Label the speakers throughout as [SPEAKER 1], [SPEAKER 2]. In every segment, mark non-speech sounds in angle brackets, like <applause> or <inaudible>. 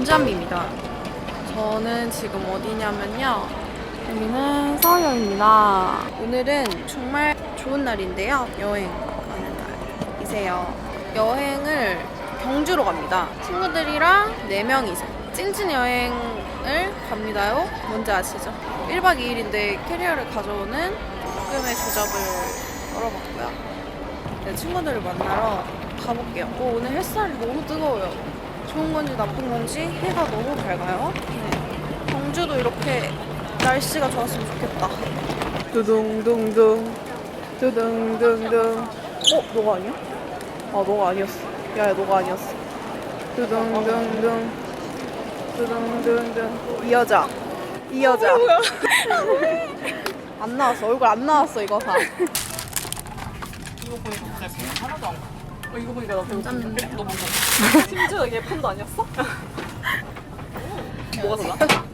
[SPEAKER 1] 인자입니다. 저는 지금 어디냐면요. 여기는 서울역입니다. 오늘은 정말 좋은 날인데요. 여행 가는 날이세요. 여행을 경주로 갑니다. 친구들이랑 4명이서 찐친 여행을 갑니다요. 뭔지 아시죠? 1박 2일인데 캐리어를 가져오는 꿈의 주접을 걸어봤고요. 네, 친구들을 만나러 가볼게요. 어, 오늘 햇살이 너무 뜨거워요. 좋은 건지 나쁜 건지 해가 너무 밝아요. 네. 경주도 이렇게 날씨가 좋았으면 좋겠다. 두둥둥둥 두둥둥둥 어? 너가 아니야? 아 너가 아니었어. 야야 너가 아니었어. 두둥둥둥 두둥둥둥 이 여자 이 여자 안 나왔어 얼굴 안 나왔어 이거 다
[SPEAKER 2] 이거 보니까 그냥 하나도 안 가. 어, 이거 보니까 나 배고
[SPEAKER 1] 짠데?
[SPEAKER 2] 너 뭔가 <laughs> 심지어 얘 폰도 아니었어? <laughs> 뭐가 더 나?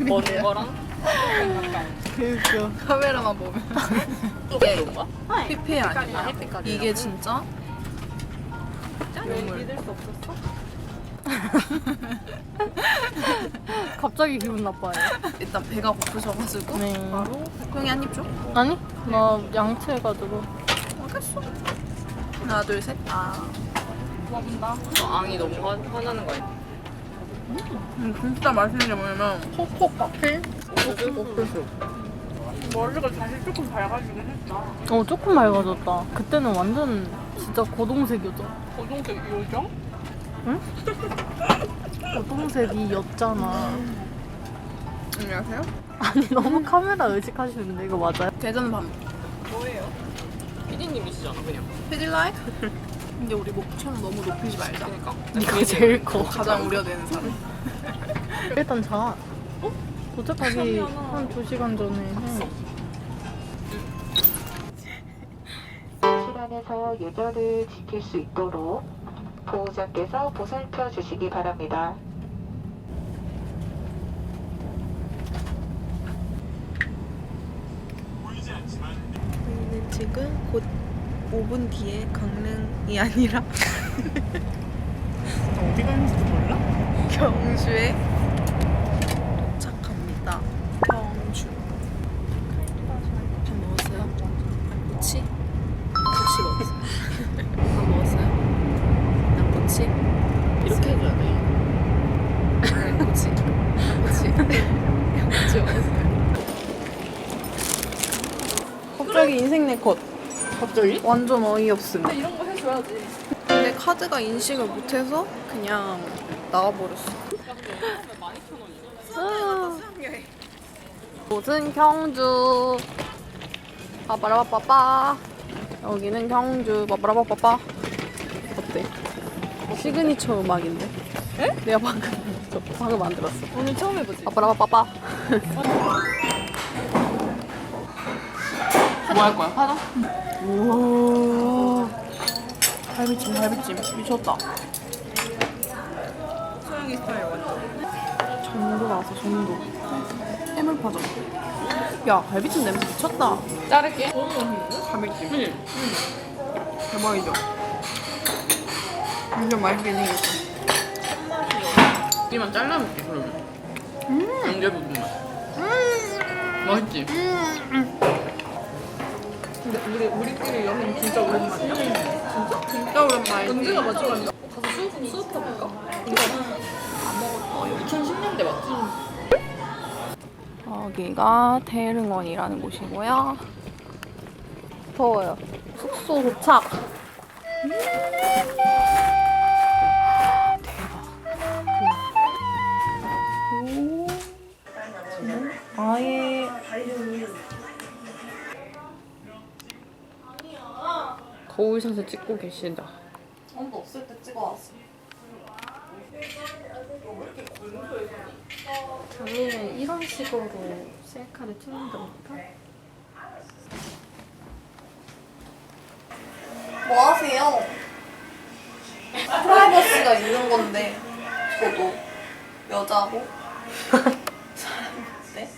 [SPEAKER 2] 먼 거랑
[SPEAKER 1] 그니까 카메라만 보면 <laughs>
[SPEAKER 2] 이게 그런가?
[SPEAKER 1] 피페 아니야. 이게 진짜
[SPEAKER 2] 왜 믿을 수 없었어?
[SPEAKER 3] 갑자기 기분 나빠요.
[SPEAKER 1] 일단 배가 고프셔가지고
[SPEAKER 3] 네.
[SPEAKER 1] 바로 형이 한 입 줘?
[SPEAKER 3] 아니? 나 양치해가지고.
[SPEAKER 1] 알겠어 하나 둘 셋 아.
[SPEAKER 2] 고맙다. 너 앙이 너무 화, 화나는 거 아니야?
[SPEAKER 1] 음, 진짜 맛있는 게 뭐냐면 콕콕 박힌 옥수수
[SPEAKER 2] 머리가 다시 조금 밝아지긴 했다.
[SPEAKER 3] 어, 조금 맑아졌다. 그때는 완전 진짜 고동색이었죠.
[SPEAKER 2] 고동색 요정? <laughs>
[SPEAKER 3] 고동색이었잖아.
[SPEAKER 1] 안녕하세요
[SPEAKER 3] 아니, 너무 카메라 의식하시는데, 이거 맞아요?
[SPEAKER 1] 대전 밤
[SPEAKER 2] 뭐예요? 피디님이시잖아 그냥.
[SPEAKER 1] 피딜라이? <laughs> 근데 우리 목청 너무 높이지 말자
[SPEAKER 2] 그러니까.
[SPEAKER 3] 이거 제일 커.
[SPEAKER 1] 가장 우려되는 사람 <laughs>
[SPEAKER 3] 일단 자. 어? 도착하기. 한 2시간 전에 해.
[SPEAKER 4] 시간에서 예절을 지킬 수 있도록 보호자께서 보살펴 주시기 바랍니다.
[SPEAKER 1] 저희는 지금 곧 5분 뒤에 강릉이 아니라
[SPEAKER 2] 어디 가는지도 몰라?
[SPEAKER 1] 경주에 도착합니다. 경주. 밥 먹었어요? 낙꼬치? 낙꼬치 먹었어요. 밥 먹었어요? 낙꼬치?
[SPEAKER 2] 이렇게 해줘야 돼.
[SPEAKER 1] 낙꼬치. 낙꼬치. 낙꼬치 먹었어요. 갑자기 인생 네컷
[SPEAKER 2] 갑자기?
[SPEAKER 1] 완전 어이없음.
[SPEAKER 2] 이런 거 해줘야지.
[SPEAKER 1] 근데 카드가 인식을 못해서 그냥 나와버렸어.
[SPEAKER 3] 곳은 경주. 빠바라바빠빠. 여기는 경주. 빠바라바빠빠. 어때? 시그니처 음악인데? 에? 내가 방금 저 방금 만들었어.
[SPEAKER 2] 오늘 처음 해보지.
[SPEAKER 3] 빠바라바빠빠.
[SPEAKER 2] 뭐 할 거야? 파도?
[SPEAKER 1] 우와. 갈비찜, 갈비찜. 미쳤다. 소영이 스타일 완전. 전도 나왔어, 전도. 해물파전. 야, 갈비찜 냄새 미쳤다.
[SPEAKER 2] 자를게.
[SPEAKER 1] 갈비찜. 대박이죠? 완전 맛있게 생겼어.
[SPEAKER 2] 이만 잘라놓게 그러면. 양재 부분만. 맛있지? 근데 우리 우리끼리 여행 진짜 오랜만이야.
[SPEAKER 1] 진짜 오랜만이지.
[SPEAKER 2] 언제가 마지막이야? 가서 수업 수업 해볼까? 이거 안 먹었어. 2010년대 맞지?
[SPEAKER 3] 여기가 대릉원이라는 곳이고요. 더워요. 숙소 도착. 대박. 오. 아예 거울샷을 찍고 계시다.
[SPEAKER 1] 아무도 없을 때 찍어왔어.
[SPEAKER 3] 작년에 이런 식으로 셀카를 찍는 것부터
[SPEAKER 1] 뭐 하세요? 프라이버시가 있는 건데 저도 여자고 사람인데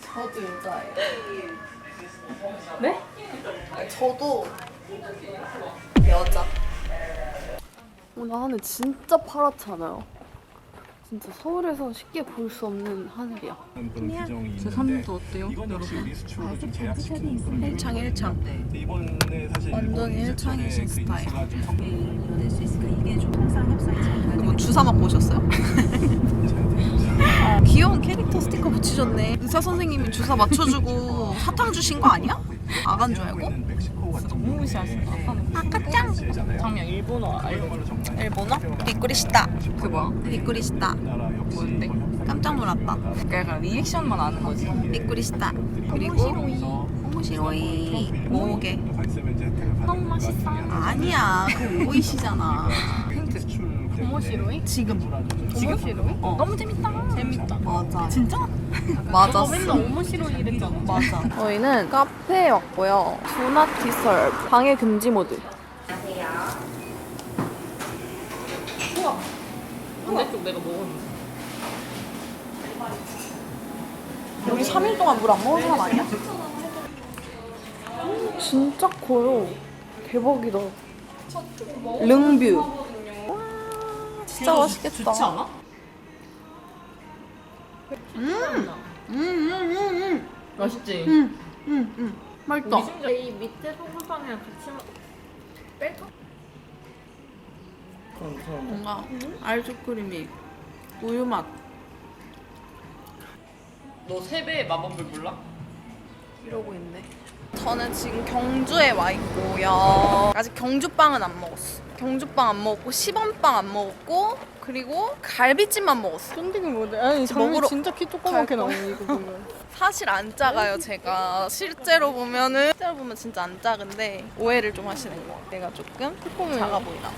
[SPEAKER 1] 저도 여자예요.
[SPEAKER 3] 네?
[SPEAKER 1] 저도 여자. 오늘 하늘 진짜 파랗지 않아요? 진짜 서울에서 쉽게 볼 수 없는 하늘이야.
[SPEAKER 3] 제 삶도 어때요?
[SPEAKER 5] 있는
[SPEAKER 1] 1창 1창.
[SPEAKER 5] 네, 이번에 사실
[SPEAKER 1] 완전
[SPEAKER 5] 이번
[SPEAKER 1] 일창이신
[SPEAKER 5] 세컨의
[SPEAKER 1] 스타일.
[SPEAKER 5] 그 인기가
[SPEAKER 1] 좀뭐 주사 맞고 오셨어요? <laughs> 귀여운 캐릭터 스티커 붙이셨네. 의사 선생님이 주사 맞춰주고 사탕 주신 거 아니야? 아간 줄 알고?
[SPEAKER 3] 너무 무시하신다.
[SPEAKER 1] 아까짱.
[SPEAKER 3] 장면 일본어 알고.
[SPEAKER 1] 일본어? 비꾸리시다.
[SPEAKER 3] 그 뭐야?
[SPEAKER 1] 비꾸리시다.
[SPEAKER 3] 뭔데?
[SPEAKER 1] 깜짝 놀랐다.
[SPEAKER 3] 그러니까 약간 리액션만 아는 거지.
[SPEAKER 1] 비꾸리시다. 그리고 오모시로이. 모게.
[SPEAKER 3] 너무 맛있어.
[SPEAKER 1] 아니야. 그 오이시잖아. <laughs>
[SPEAKER 3] 오모시로이?
[SPEAKER 1] 지금.
[SPEAKER 3] 오모시로이?
[SPEAKER 1] 어.
[SPEAKER 3] 너무 재밌다. 재밌다.
[SPEAKER 1] 맞아.
[SPEAKER 3] 진짜? <laughs>
[SPEAKER 1] 맞았어.
[SPEAKER 3] 너 맨날 오모시로이 이랬잖아. 맞아.
[SPEAKER 1] 저희는 카페에 왔고요. Not disturb. 방해 금지 모드.
[SPEAKER 3] 반대쪽 내가 먹었는데.
[SPEAKER 1] 여기 3일 동안 물 안 먹은 사람 아니야? 진짜 커요. 대박이다. 릉뷰. 와, 진짜 맛있겠다.
[SPEAKER 3] 좋지 않아?
[SPEAKER 1] 음, 음, 음, 음.
[SPEAKER 3] 맛있지?
[SPEAKER 1] 음, 음, 음. 맛있다.
[SPEAKER 3] 우리 심지어 이 밑에 소금빵이랑 같이 먹... 뺄까?
[SPEAKER 1] 뭔가 아이스크림이 우유 맛.
[SPEAKER 3] 너 세배의 마법을 몰라?
[SPEAKER 1] 이러고 있네. 저는 지금 경주에 와 있고요. 아직 경주빵은 안 먹었어. 경주빵 안 먹었고 시범빵 안 먹었고 그리고 갈비찜만 먹었어.
[SPEAKER 3] 쫀디기 뭐래? 아니
[SPEAKER 1] 먹으러
[SPEAKER 3] 진짜 키
[SPEAKER 1] 조그맣게
[SPEAKER 3] 나오네 이거 보면. <laughs>
[SPEAKER 1] 사실 안 작아요 제가 실제로 보면은 실제로 보면 진짜 안 작은데 오해를 좀 하시는 거 같아. 내가 조금 작아 보이나.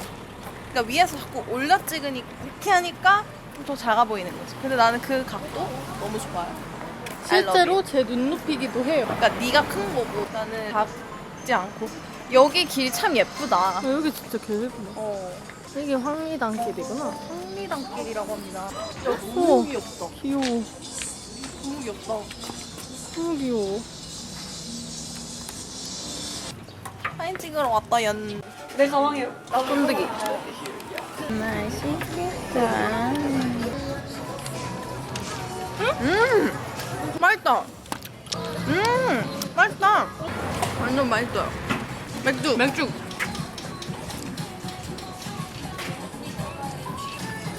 [SPEAKER 1] 그러니까 위에서 자꾸 올려 찍으니까 이렇게 하니까 더 작아 보이는 거지. 근데 나는 그 각도 너무 좋아요.
[SPEAKER 3] 실제로 제 눈높이기도 해요.
[SPEAKER 1] 그러니까 네가 큰 거고 나는 작지 않고 여기 길 참 예쁘다.
[SPEAKER 3] 아, 여기 진짜 개 예쁘다.
[SPEAKER 1] 어.
[SPEAKER 3] 이게 황리단 길이구나.
[SPEAKER 1] 황리단길이라고 합니다.
[SPEAKER 3] 우와.
[SPEAKER 1] 너무 귀엽다.
[SPEAKER 3] 귀여워.
[SPEAKER 1] 너무 귀엽다.
[SPEAKER 3] 너무 귀여워.
[SPEAKER 1] 사진 찍으러 왔다 연.
[SPEAKER 3] 내 가방에
[SPEAKER 1] 쫀득이.
[SPEAKER 3] 맛있겠다.
[SPEAKER 1] 음, 맛있다. 음, 맛있다. 완전 맛있어요. 맥주. 맥주.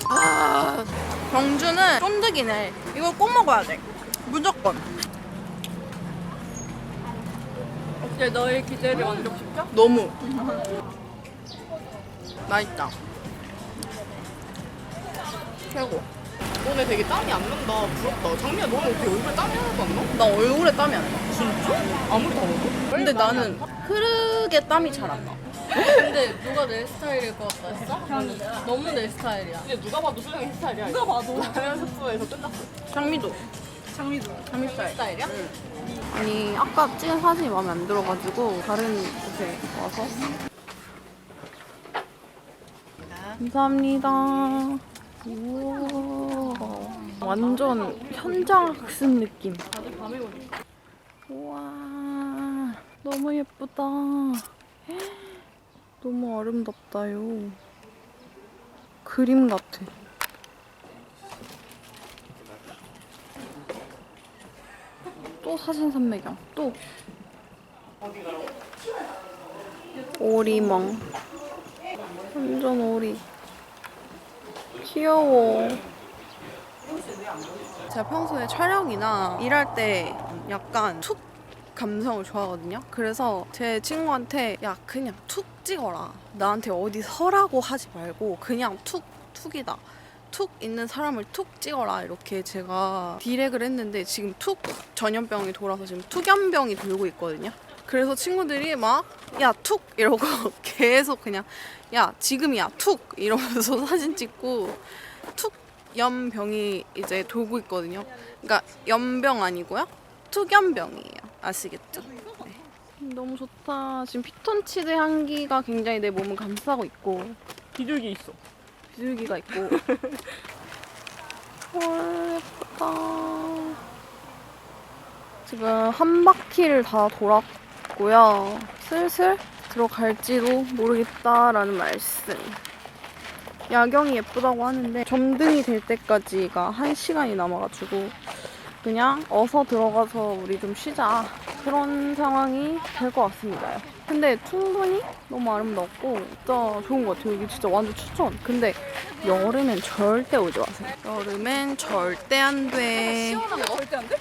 [SPEAKER 1] 아, 경주는 쫀득이네. 이걸 꼭 먹어야 돼. 무조건.
[SPEAKER 3] 어때 너의 기대를 만족시켜?
[SPEAKER 1] 너무 맛있다. 최고.
[SPEAKER 2] 너네 되게 땀이 안 난다. 부럽다. 장미야, 너는 어떻게 얼굴에 땀이 하나도 안 나?
[SPEAKER 1] 나 얼굴에 땀이 안 나.
[SPEAKER 2] 아무리 더워도?
[SPEAKER 1] 근데 나는 흐르게 땀이 잘 안 나.
[SPEAKER 3] 근데 누가 내 스타일일 것 같다 했어? 너무 내 스타일이야.
[SPEAKER 2] 근데 누가 봐도 수정이 스타일이야. 누가 봐도. 라면 숙소에서 끝났어.
[SPEAKER 1] 장미도. 장미도. 장미 스타일.
[SPEAKER 3] 스타일이야?
[SPEAKER 1] 아니 아까 찍은 사진이 마음에 안 들어가지고 다른 곳에 와서. 감사합니다. 완전 현장 학습 느낌. 우와. 너무 예쁘다. 너무 아름답다요. 그림 같아. 또 사진 산매경. 또. 오리멍. 완전 오리. 귀여워. 제가 평소에 촬영이나 일할 때 약간 툭 감성을 좋아하거든요. 그래서 제 친구한테 야 그냥 툭 찍어라. 나한테 어디 서라고 하지 말고 그냥 툭 툭이다. 툭 있는 사람을 툭 찍어라 이렇게 제가 디렉을 했는데 지금 툭 전염병이 돌아서 지금 툭염병이 돌고 있거든요. 그래서 친구들이 막 야 툭 이러고 <laughs> 계속 그냥 야 지금이야 툭 이러면서 <laughs> 사진 찍고 툭 염병이 이제 돌고 있거든요. 그러니까 염병 아니고요. 툭염병이에요. 아시겠죠? 네. 너무 좋다. 지금 피톤치드 향기가 굉장히 내 몸을 감싸고 있고
[SPEAKER 3] 비둘기 있어.
[SPEAKER 1] 비둘기가 있고. <laughs> 와 예쁘다. 지금 한 바퀴를 다 돌았고 요. 슬슬 들어갈지도 모르겠다라는 말씀. 야경이 예쁘다고 하는데 점등이 될 때까지가 한 시간이 남아가지고 그냥 어서 들어가서 우리 좀 쉬자 그런 상황이 될 것 같습니다. 근데 충분히 너무 아름답고 진짜 좋은 것 같아요. 여기 진짜 완전 추천. 근데 여름엔 절대 오지 마세요. 여름엔 절대 안 돼.
[SPEAKER 2] 절대 안 돼?